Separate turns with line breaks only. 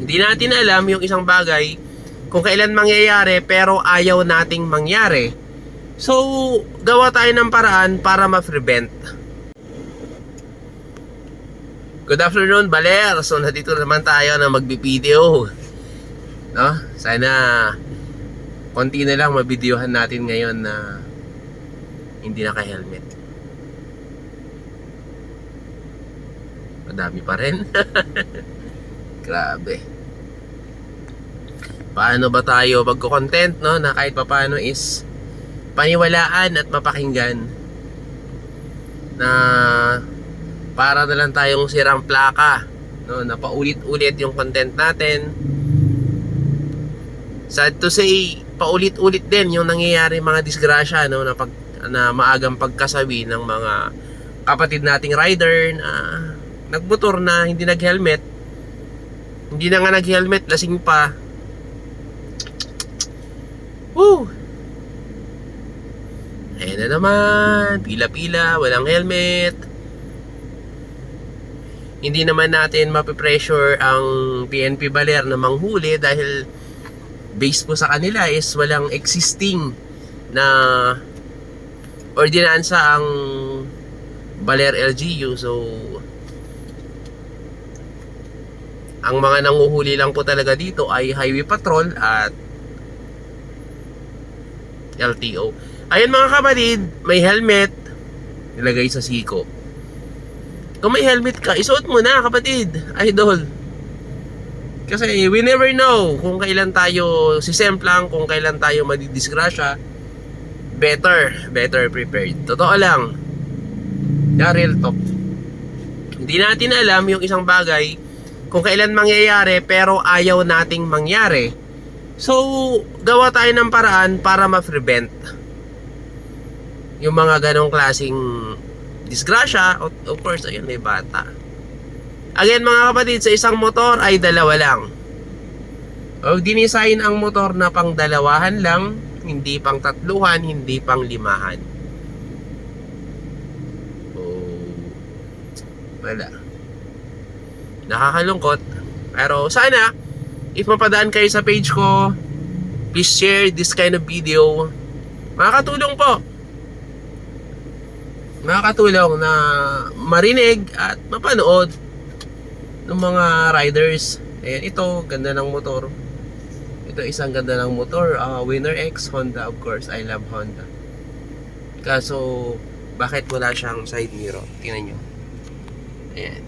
Hindi natin alam yung isang bagay kung kailan mangyayari pero ayaw nating mangyari. So, gawa tayo ng paraan para ma-prevent. Good afternoon, Baler. So, nandito naman tayo na magbi-video. No? Sana konti na lang mabidyohan natin ngayon na hindi naka-helmet. Madami pa rin. Grabe. Paano ba tayo magko-content no na kahit papaano is paniwalaan at mapakinggan na para na lang tayong sirang plaka no na paulit-ulit yung content natin sad to say paulit-ulit din yung nangyayari mga disgrasya no na pag na maagang pagkasawi ng mga kapatid nating rider na nagmotor na hindi nag-helmet hindi na nga nag-helmet lasing pa Woo! Ayan na naman, pila-pila, walang helmet. Hindi naman natin mapipressure ang PNP Baler na manghuli dahil based po sa kanila is walang existing na ordinansa ang Baler LGU. So, ang mga nanguhuli lang po talaga dito ay Highway Patrol at LTO. Ayun mga kapatid, may helmet nilagay sa siko. Kung may helmet ka, isuot mo na kapatid, idol. Kasi we never know kung kailan tayo sisemplang, kung kailan tayo madidisgrasya. Better, better prepared. Totoo lang. Yeah, real talk. Hindi natin alam yung isang bagay kung kailan mangyayari pero ayaw nating mangyari. So, gawa tayo ng paraan para ma-prevent yung mga ganong klasing disgrasya. Of, course, ayun, may bata. Again, mga kapatid, sa isang motor ay dalawa lang. O, dinisign ang motor na pang dalawahan lang, hindi pang tatluhan, hindi pang limahan. So, wala. Nakakalungkot. Pero sana, if mapadaan kayo sa page ko, please share this kind of video. Makakatulong po. Makakatulong na marinig at mapanood ng mga riders. Ayan, ito, ganda ng motor. Ito, isang ganda ng motor. ah, Winner X Honda, of course. I love Honda. Kaso, bakit wala siyang side mirror? Tingnan nyo. Ayan.